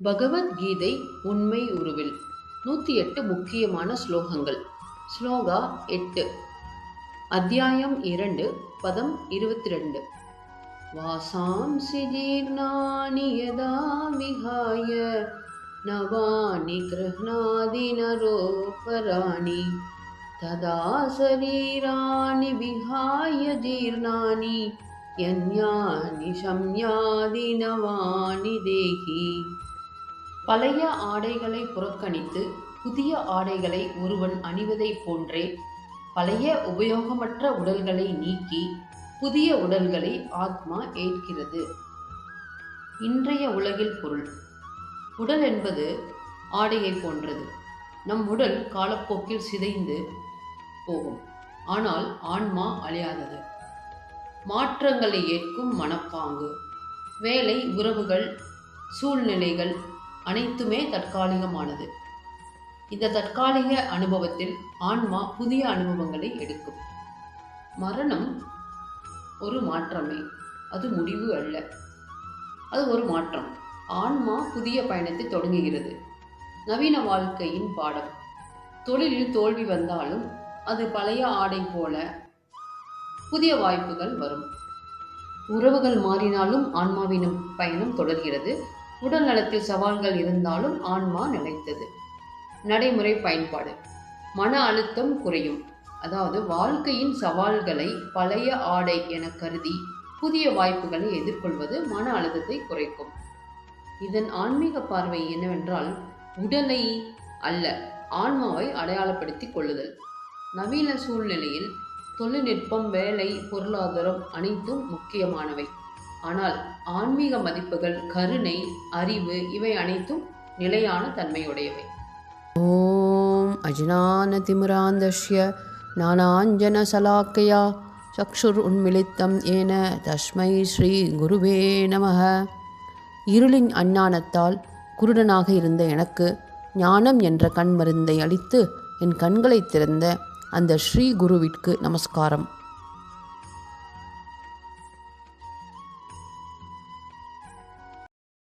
பகவத்கீதை உண்மை உருவில். நூற்றி எட்டு முக்கியமான ஸ்லோகங்கள். ஸ்லோகா எட்டு. அத்தியாயம் இரண்டு பதம் இருபத்தி ரெண்டு வாசாம்சி ஜீர்ணானி யதா விஹாய நவானி கிருஹ்ணாதி நரோபராணி ததா சரீராணி விஹாய ஜீர்ணானி யன்யானி சம்யாதி நவானி தேகி பழைய ஆடைகளை புறக்கணித்து புதிய ஆடைகளை ஒருவன் அணிவதைப் போன்றே பழைய உபயோகமற்ற உடல்களை நீக்கி புதிய உடல்களை ஆத்மா ஏற்கிறது. இன்றைய உலகில் பொருள். உடல் என்பது ஆடையை போன்றது. நம் உடல் காலப்போக்கில் சிதைந்து போகும். ஆனால் ஆன்மா அழியாதது. மாற்றங்களை ஏற்கும் மனப்பாங்கு. வேலை உறவுகள் சூழ்நிலைகள் அனைத்துமே தற்காலிகமானது. இந்த தற்காலிக அனுபவத்தில் ஆன்மா புதிய அனுபவங்களை எடுக்கும். மரணம் ஒரு மாற்றமே அது முடிவு அல்ல. அது ஒரு மாற்றம். ஆன்மா புதிய பயணத்தை தொடங்குகிறது. நவீன வாழ்க்கையின் பாடம். தொழிலில் தோல்வி வந்தாலும் அது பழைய ஆடை போல புதிய வாய்ப்புகள் வரும். உறவுகள் மாறினாலும் ஆன்மாவின் பயணம் தொடர்கிறது. உடல் நலத்தில் சவால்கள் இருந்தாலும் ஆன்மா நிலைத்தது. நடைமுறை பயன்பாடு. மன அழுத்தம் குறையும். அதாவது வாழ்க்கையின் சவால்களை பழைய ஆடை என கருதி புதிய வாய்ப்புகளை எதிர்கொள்வது மன அழுத்தத்தை குறைக்கும். இதன் ஆன்மீக பார்வை என்னவென்றால் உடலை அல்ல ஆன்மாவை அடையாளப்படுத்திக் கொள்ளுதல். நவீன சூழ்நிலையில் தொழில்நுட்பம் வேலை பொருளாதாரம் அனைத்தும் முக்கியமானவை. ஆனால் ஆன்மீக மதிப்புகள் கருணை அறிவு இவை அனைத்தும் நிலையான தன்மையுடையவை. ஓம் அஜினான திமுராந்தஷ்ய நானாஞ்சன சலாக்கையா சக்ஷுர் உன்மிளித்தம் ஏன தஸ்மை ஸ்ரீ குருவே நமக. இருளின் அஞ்ஞானத்தால் குருடனாக இருந்த எனக்கு ஞானம் என்ற கண் மருந்தை அளித்து என் கண்களை திறந்த அந்த ஸ்ரீ குருவிற்கு நமஸ்காரம்.